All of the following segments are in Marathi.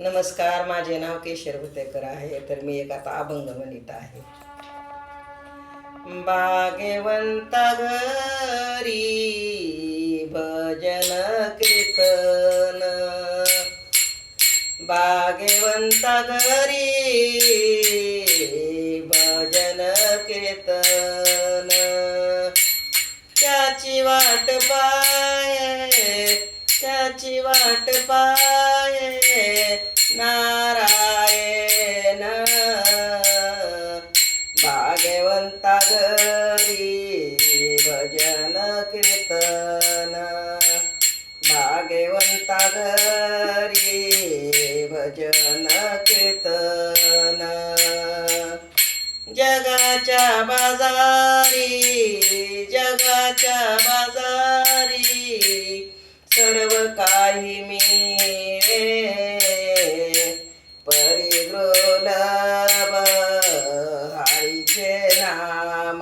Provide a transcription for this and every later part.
नमस्कार माझे नाव केशर भुतेकर आहे. तर मी एक आता अभंग म्हणित आहे. बागेवंत घरी भजन कीर्तन. बागेवंत घरी भजन कीर्तन. त्याची वाट पाय त्याची वाट पाये नारायण. भाग्यवंता घरी भजन कीर्तन. भाग्यवंता घरी भजन कीर्तन. जगाच्या बाजारी जगाच्या बाजारी सर्व काही मी. परिद्रोलभ हरीचे नाम.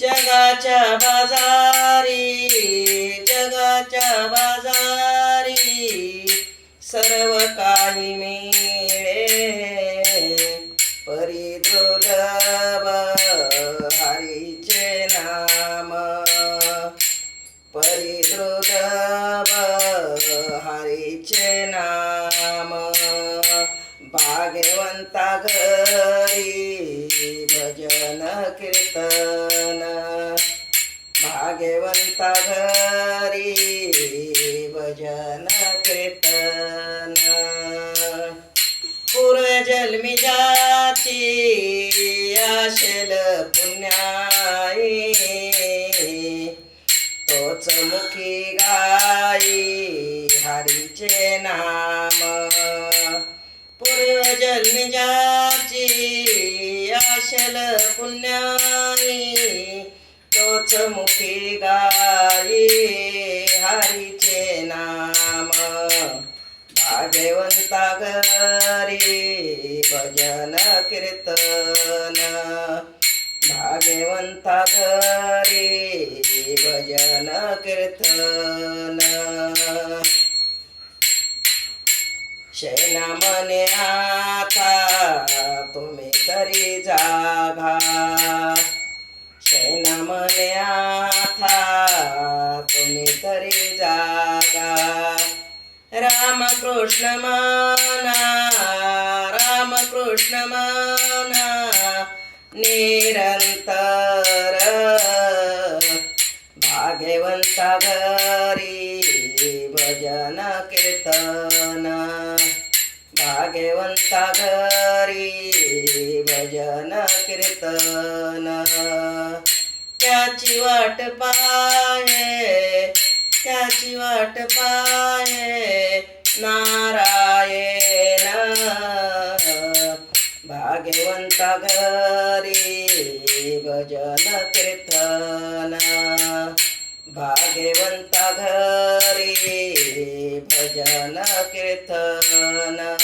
जगाच्या बाजारी जगाच्या बाजारी सर्व हरीचे नाम. भाग्यवंता घरी भजन कीर्तन. भाग्यवंता घरी भजन कीर्तन. पूर्वजन्मी जाती असेल पुण्याई. चमुखी गाई हरीचे नाम. पूर्वजन्मी जाची आशल पुण्याई तोच मुखी गाई हरीचे नाम. भाग्यवंता घरी भजन कीर्तन. भाग्यवंता घरी भजन कीर्तन. शैना मने आता तुम्ही तरी जागा. शैना मने आता तुम्ही तरी जागा. रामकृष्ण माना रामकृष्ण माना निरंतर भाग्यवंता घरी भजन कीर्तन. भाग्यवंता घरी भजन कीर्तन. त्याची वाट पाहे त्याची वाट पाहे नारा भाग्यवंत घरी भजन कीर्तन. भाग्यवंत घरी भजन कीर्तन.